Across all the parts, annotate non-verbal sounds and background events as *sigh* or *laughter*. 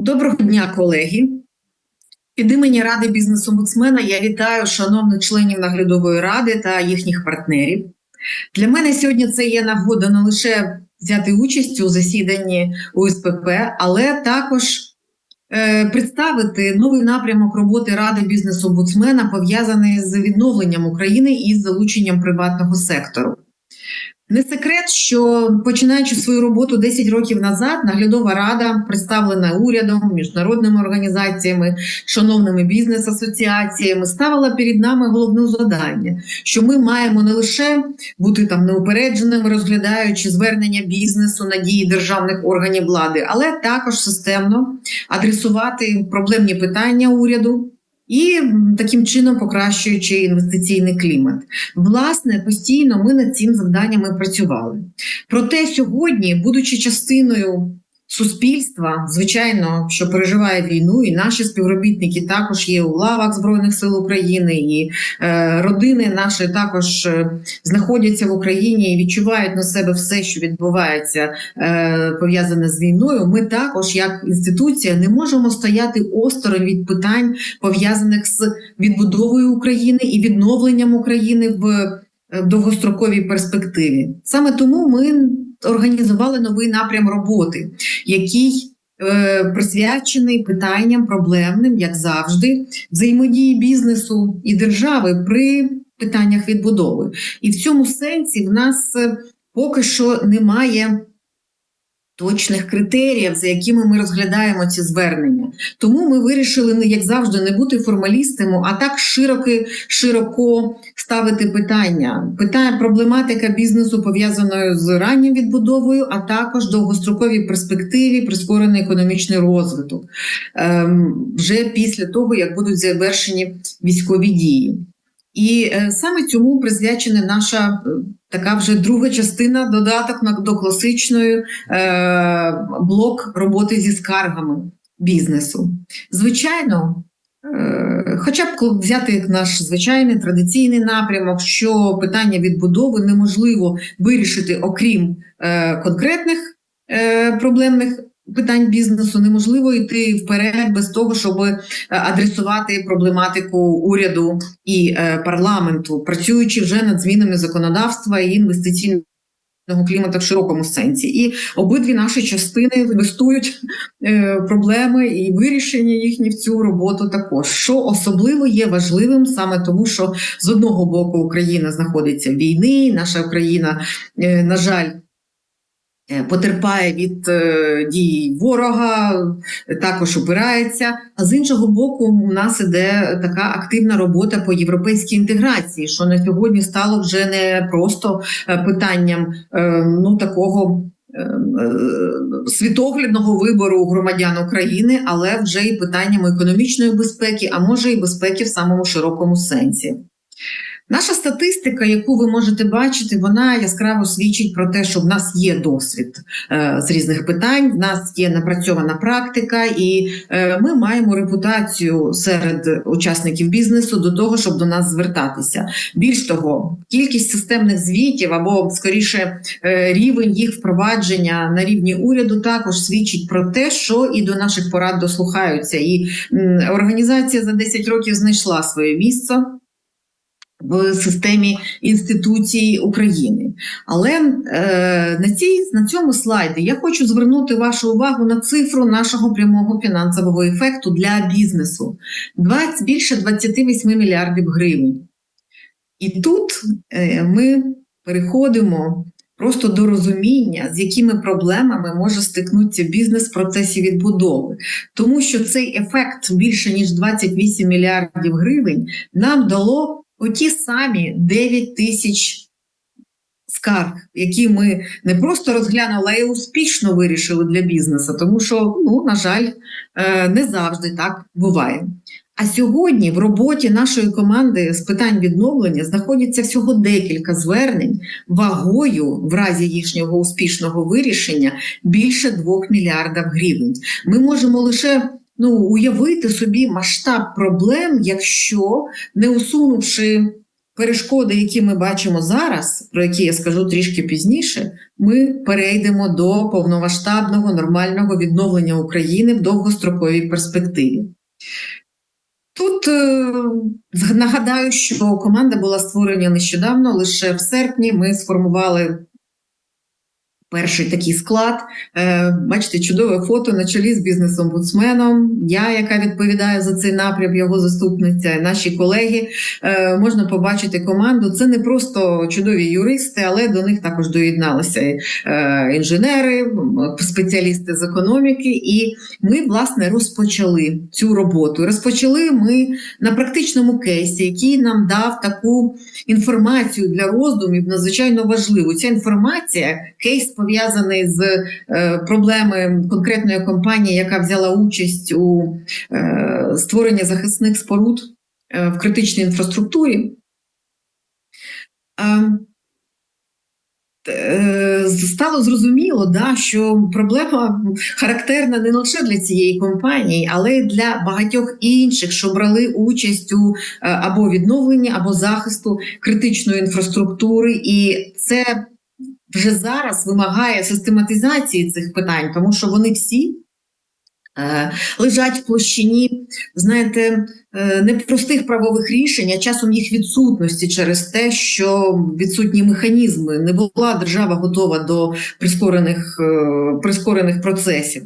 Доброго дня, колеги. Від імені Ради бізнес-омбудсмена я вітаю шановних членів наглядової ради та їхніх партнерів. Для мене сьогодні це є нагода не лише взяти участь у засіданні УСПП, але також е, представити новий напрямок роботи Ради бізнес-омбудсмена, пов'язаний з відновленням України і залученням приватного сектору. Не секрет, що починаючи свою роботу 10 років назад, наглядова рада, представлена урядом, міжнародними організаціями, шановними бізнес-асоціаціями, ставила перед нами головне завдання, що ми маємо не лише бути там неупередженими, розглядаючи звернення бізнесу, надії державних органів влади, але також системно адресувати проблемні питання уряду. І таким чином покращуючи інвестиційний клімат. Власне, постійно ми над цим завданням і працювали. Проте сьогодні, будучи частиною суспільства, звичайно, що переживає війну, і наші співробітники також є у лавах Збройних сил України, і е, родини наші також е, знаходяться в Україні і відчувають на себе все, що відбувається е, пов'язане з війною. Ми також, як інституція, не можемо стояти осторонь від питань пов'язаних з відбудовою України і відновленням України в е, довгостроковій перспективі. Саме тому ми організували новий напрям роботи, який е, присвячений питанням проблемним, як завжди, взаємодії бізнесу і держави при питаннях відбудови. І в цьому сенсі в нас е, поки що немає точних критеріїв, за якими ми розглядаємо ці звернення. Тому ми вирішили, ну, як завжди, не бути формалістами, а так широко, широко ставити питання. Питання проблематика бізнесу пов'язаною з ранньою відбудовою, а також довгостроковій перспективі прискорений економічний розвиток ем, вже після того, як будуть завершені військові дії. І е, саме цьому присвячена наша е, така вже друга частина, додаток до класичної е, блок роботи зі скаргами бізнесу. Звичайно, хоча б взяти наш звичайний традиційний напрямок, що питання відбудови неможливо вирішити, окрім конкретних проблемних. Питань бізнесу неможливо йти вперед без того, щоб е, адресувати проблематику уряду і е, парламенту, працюючи вже над змінами законодавства і інвестиційного клімату в широкому сенсі. І обидві наші частини інвестують е, проблеми і вирішення їхні в цю роботу також. Що особливо є важливим саме тому, що з одного боку Україна знаходиться в війні, наша Україна, е, на жаль. Е, Потерпає від е, дій ворога, також опирається. А з іншого боку, у нас іде така активна робота по європейській інтеграції, що на сьогодні стало вже не просто е, питанням ну такого. Світоглядного вибору громадян України, але вже і питанням економічної безпеки, а може і безпеки в самому широкому сенсі. Наша статистика, яку ви можете бачити, вона яскраво свідчить про те, що в нас є досвід е, з різних питань, в нас є напрацьована практика, і е, ми маємо репутацію серед учасників бізнесу до того, щоб до нас звертатися. Більш того, кількість системних звітів або скоріше е, рівень їх впровадження на рівні уряду також свідчить про те, що і до наших порад дослухаються. І організація за 10 років знайшла своє місце в системі інституцій України. Але е, на, цій, на цьому слайді я хочу звернути вашу увагу на цифру нашого прямого фінансового ефекту для бізнесу 20, більше 28 мільярдів гривень. І тут е, ми переходимо просто до розуміння, з якими проблемами може стикнутися бізнес в процесі відбудови. Тому що цей ефект більше ніж 28 мільярдів гривень нам дало оті самі 9 тисяч скарг, які ми не просто розглянули, а й успішно вирішили для бізнесу, тому що, ну, на жаль, е, не завжди так буває. А сьогодні в роботі нашої команди з питань відновлення знаходиться всього декілька звернень вагою в разі їхнього успішного вирішення більше 2 мільярдів гривень. Ми можемо лише ну, уявити собі масштаб проблем, якщо не усунувши перешкоди, які ми бачимо зараз, про які я скажу трішки пізніше, ми перейдемо до повномасштабного нормального відновлення України в довгостроковій перспективі. Тут е, нагадаю, що команда була створена нещодавно, лише в серпні ми сформували перший такий склад. Е, Бачите, чудове фото на чолі з бізнес-омбудсменом. Я, яка відповідає за цей напрям, його заступниця, наші колеги. Е, Можна побачити команду. Це не просто чудові юристи, але до них також доєдналися е, інженери, спеціалісти з економіки. І ми, власне, розпочали цю роботу. Розпочали ми на практичному кейсі, який нам дав таку інформацію для роздумів надзвичайно важливу. Ця інформація, кейс пов'язаний з е, проблеми конкретної компанії, яка взяла участь у е, створенні захисних споруд е, в критичній інфраструктурі. Стало зрозуміло, да, що проблема характерна не лише для цієї компанії, але й для багатьох інших, що брали участь у або відновленні, або захисту критичної інфраструктури, і це вже зараз вимагає систематизації цих питань, тому що вони всі е, лежать в площині, знаєте, е, непростих правових рішень, а часом їх відсутності через те, що відсутні механізми, не була держава готова до прискорених, е, прискорених процесів.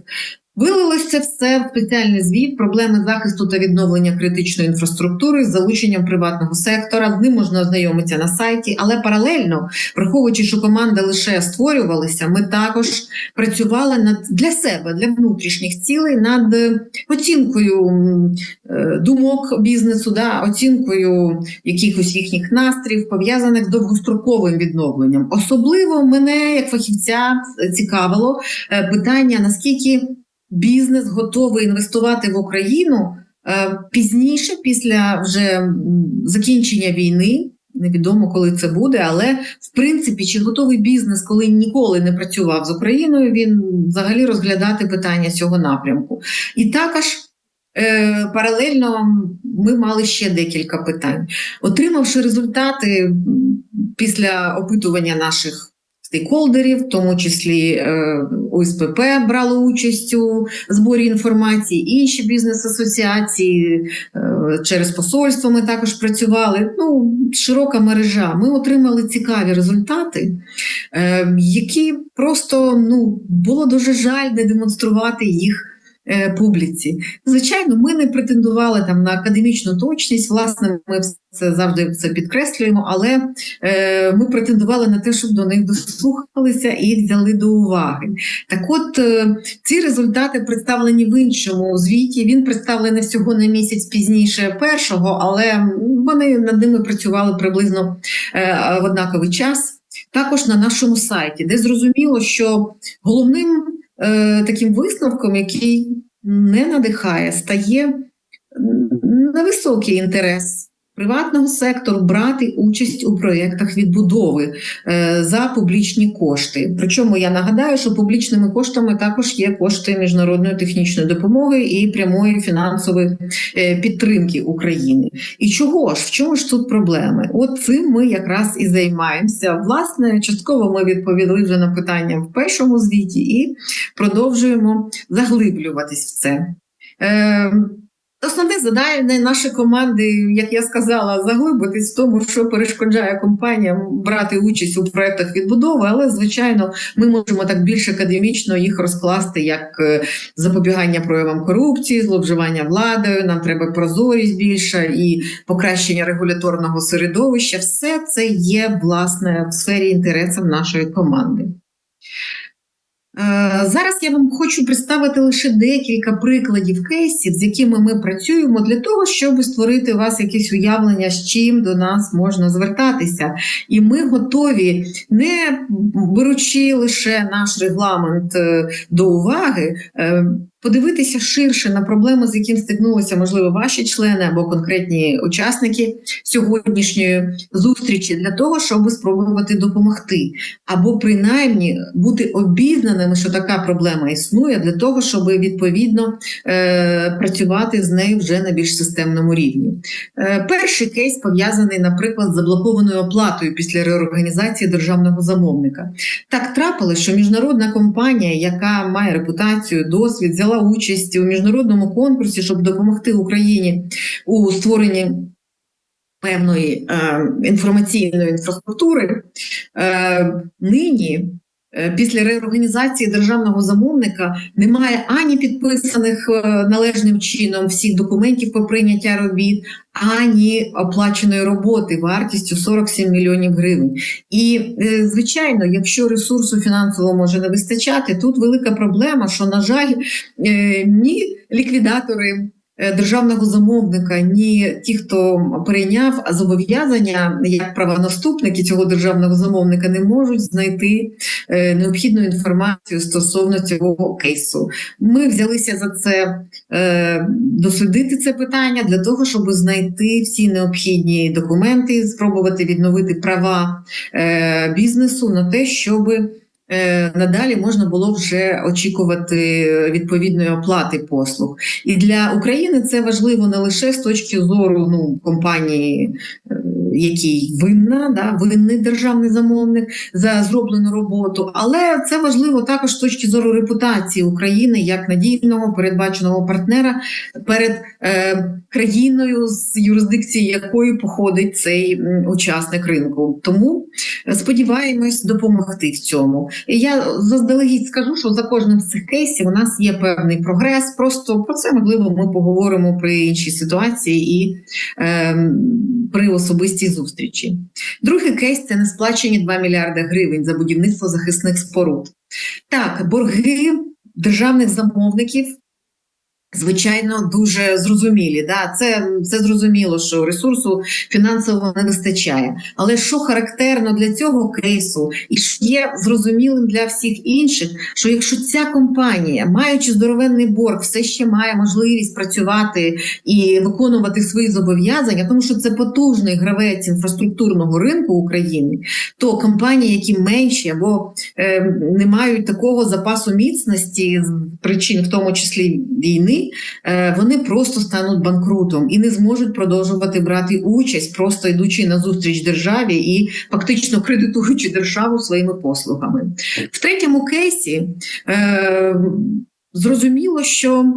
Вилилось це все в спеціальний звіт проблеми захисту та відновлення критичної інфраструктури з залученням приватного сектора. З ним можна ознайомитися на сайті, але паралельно, враховуючи, що команда лише створювалася, ми також працювали над для себе, для внутрішніх цілей над оцінкою е, думок бізнесу, да, оцінкою якихось їхніх настроїв, пов'язаних з довгостроковим відновленням. Особливо мене, як фахівця, цікавило е, питання, наскільки бізнес готовий інвестувати в Україну е, пізніше, після вже закінчення війни. Невідомо, коли це буде, але в принципі, чи готовий бізнес, коли ніколи не працював з Україною, він взагалі розглядати питання цього напрямку. І також е, паралельно ми мали ще декілька питань. Отримавши результати після опитування наших стейкхолдерів, в тому числі е, ОСПП брало участь у зборі інформації, інші бізнес-асоціації е, через посольство ми також працювали. Ну, широка мережа. Ми отримали цікаві результати, е, які просто ну, було дуже жаль не демонструвати їх. Е, Публіці, звичайно, ми не претендували там на академічну точність. Власне, ми це завжди це підкреслюємо, але е, ми претендували на те, щоб до них дослухалися і взяли до уваги. Так, от е, ці результати представлені в іншому звіті. Він представлений всього на місяць пізніше першого, але вони над ними працювали приблизно е, в однаковий час. Також на нашому сайті, де зрозуміло, що головним е, таким висновком, який не надихає, стає на невисокий інтерес приватного сектору брати участь у проєктах відбудови е, за публічні кошти. Причому я нагадаю, що публічними коштами також є кошти міжнародної технічної допомоги і прямої фінансової е, підтримки України. І чого ж в чому ж тут проблеми? От цим ми якраз і займаємося. Власне, частково ми відповіли вже на питання в першому звіті і продовжуємо заглиблюватись в це. Основне завдання нашої команди, як я сказала, заглибитись в тому, що перешкоджає компаніям брати участь у проєктах відбудови, але звичайно, ми можемо так більш академічно їх розкласти як е, запобігання проявам корупції, зловживання владою. Нам треба прозорість більша і покращення регуляторного середовища. Все це є власне в сфері інтересів нашої команди. Е, Зараз я вам хочу представити лише декілька прикладів кейсів, з якими ми працюємо, для того, щоб створити у вас якесь уявлення, з чим до нас можна звертатися. І ми готові, не беручи лише наш регламент е, до уваги, е, подивитися ширше на проблеми, з яким стикнулися, можливо, ваші члени або конкретні учасники сьогоднішньої зустрічі для того, щоб спробувати допомогти, або принаймні бути обізнаними, що така проблема існує, для того, щоб відповідно е, працювати з нею вже на більш системному рівні. Е, перший кейс пов'язаний, наприклад, з заблокованою оплатою після реорганізації державного замовника. Так трапилось, що міжнародна компанія, яка має репутацію, досвід, взяла участь у міжнародному конкурсі, щоб допомогти Україні у створенні певної е, інформаційної інфраструктури. Е, нині. Е, Після реорганізації державного замовника немає ані підписаних е, належним чином всіх документів про прийняття робіт, ані оплаченої роботи вартістю 47 мільйонів гривень. І е, звичайно, якщо ресурсу фінансового може не вистачати, тут велика проблема, що на жаль, ні ліквідатори. Е, Державного замовника, ні ті, хто перейняв зобов'язання як правонаступники цього державного замовника, не можуть знайти е, необхідну інформацію стосовно цього кейсу. Ми взялися за це е, дослідити це питання для того, щоб знайти всі необхідні документи, спробувати відновити права бізнесу на те, щоб е, надалі можна було вже очікувати відповідної оплати послуг. І для України це важливо не лише з точки зору ну, компанії, е, якій винна, да, винний державний замовник за зроблену роботу, але це важливо також з точки зору репутації України як надійного передбаченого партнера перед е, країною, з юрисдикції якої походить цей учасник ринку. Тому сподіваємось допомогти в цьому. І я заздалегідь скажу, що за кожним з цих кейсів у нас є певний прогрес. Просто про це можливо ми поговоримо при іншій ситуації і е, при особистій зустрічі. Другий кейс це несплачені 2 мільярди гривень за будівництво захисних споруд. Так, борги державних замовників. Звичайно, дуже зрозумілі. Да? Це, це зрозуміло, що ресурсу фінансового не вистачає. Але що характерно для цього кейсу, і що є зрозумілим для всіх інших, що якщо ця компанія, маючи здоровенний борг, все ще має можливість працювати і виконувати свої зобов'язання, тому що це потужний гравець інфраструктурного ринку України, то компанії, які менші або е, не мають такого запасу міцності причин, в тому числі війни, е, вони просто стануть банкрутом і не зможуть продовжувати брати участь, просто йдучи на зустріч державі і фактично кредитуючи державу своїми послугами. В третьому кейсі е, зрозуміло, що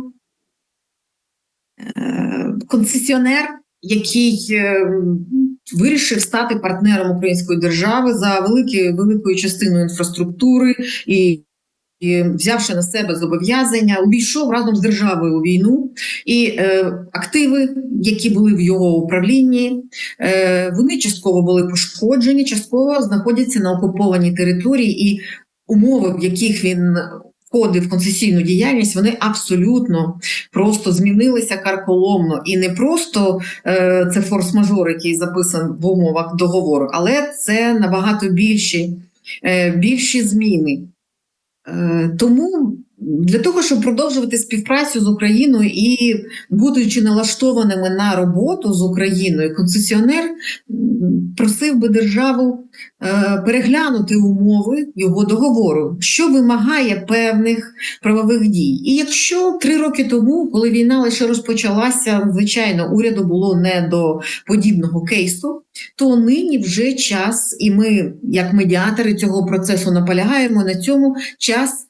е, концесіонер, який вирішив стати партнером української держави за великі, великою частиною інфраструктури і. І взявши на себе зобов'язання, увійшов разом з державою у війну, і е, активи, які були в його управлінні, е, вони частково були пошкоджені, частково знаходяться на окупованій території, і умови, в яких він входив в концесійну діяльність, вони абсолютно просто змінилися карколомно. І не просто е, це форс-мажор, який записан в умовах договору, але це набагато більші, е, більші зміни. Е, Тому для того, щоб продовжувати співпрацю з Україною і будучи налаштованими на роботу з Україною, концесіонер просив би державу е, переглянути умови його договору, що вимагає певних правових дій. І якщо три роки тому, коли війна лише розпочалася, звичайно, уряду було не до подібного кейсу, то нині вже час, і ми, як медіатори цього процесу, наполягаємо на цьому час.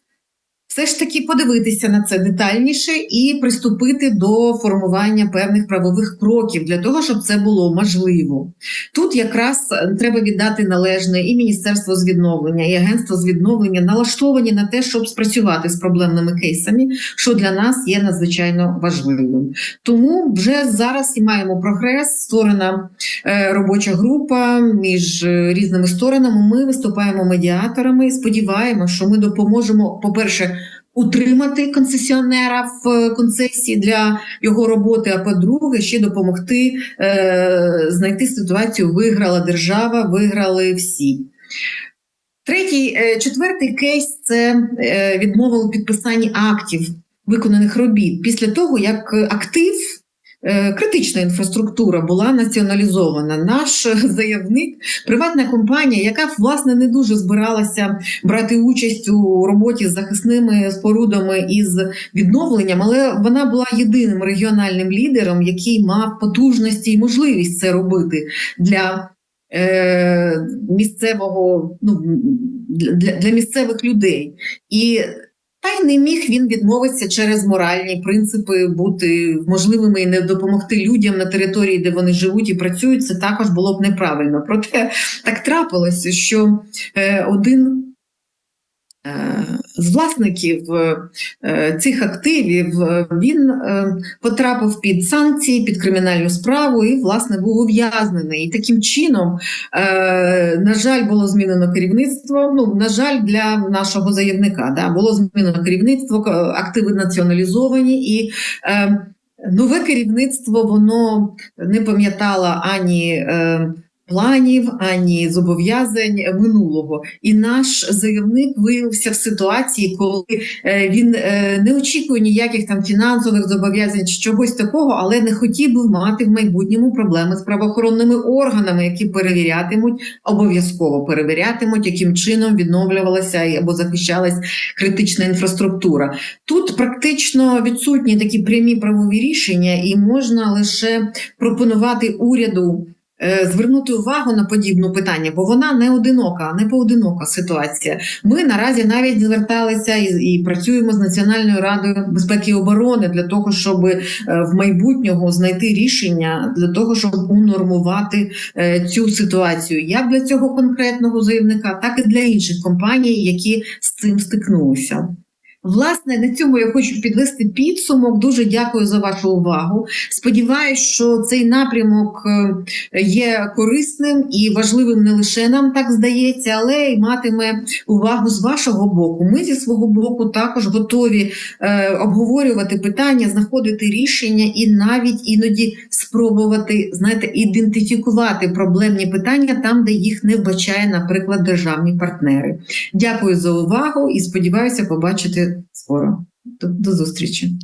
Все ж таки подивитися на це детальніше і приступити до формування певних правових кроків для того, щоб це було можливо. Тут якраз е, треба віддати належне і Міністерство з відновлення, і Агентство з відновлення налаштовані на те, щоб спрацювати з проблемними кейсами, що для нас є надзвичайно важливим. Тому вже зараз і маємо прогрес. Створена е, робоча група між е, різними сторонами. Ми виступаємо медіаторами. і Сподіваємося, що ми допоможемо, по-перше, утримати концесіонера в е, концесії для його роботи. А по-друге, ще допомогти е, знайти ситуацію. Виграла держава, виграли всі. Третій, е, четвертий кейс це е, відмова у підписанні актів виконаних робіт після того, як актив. Е, Критична інфраструктура була націоналізована. Наш *laughs* заявник, приватна компанія, яка власне не дуже збиралася брати участь у роботі з захисними спорудами і з відновленням, але вона була єдиним регіональним лідером, який мав потужності і можливість це робити для е, місцевого ну, для, для місцевих людей. І та й не міг він відмовитися через моральні принципи бути можливими і не допомогти людям на території, де вони живуть і працюють. Це також було б неправильно. Проте так трапилося, що е, один з власників е, цих активів е, він е, потрапив під санкції, під кримінальну справу і, власне, був ув'язнений. І таким чином, е, на жаль, було змінено керівництво. Ну, на жаль, для нашого заявника да, було змінено керівництво, активи націоналізовані і. Е, Нове керівництво воно не пам'ятало ані е, планів, ані зобов'язань минулого. І наш заявник виявився в ситуації, коли е, він е, не очікує ніяких там фінансових зобов'язань чогось такого, але не хотів би мати в майбутньому проблеми з правоохоронними органами, які перевірятимуть, обов'язково перевірятимуть, яким чином відновлювалася або захищалась критична інфраструктура. Тут практично відсутні такі прямі правові рішення, і можна лише пропонувати уряду. Е, Звернути увагу на подібну питання, бо вона не одинока, не поодинока ситуація. Ми наразі навіть зверталися і, і працюємо з Національною радою безпеки і оборони для того, щоб е, в майбутнього знайти рішення для того, щоб унормувати е, цю ситуацію, як для цього конкретного заявника, так і для інших компаній, які з цим стикнулися. Власне, на цьому я хочу підвести підсумок. Дуже дякую за вашу увагу. Сподіваюсь, що цей напрямок е, є корисним і важливим не лише нам так здається, але й матиме увагу з вашого боку. Ми зі свого боку також готові е, обговорювати питання, знаходити рішення і навіть іноді спробувати знаєте, ідентифікувати проблемні питання там, де їх не вбачає, наприклад, державні партнери. Дякую за увагу і сподіваюся побачити скоро. До, до зустрічі.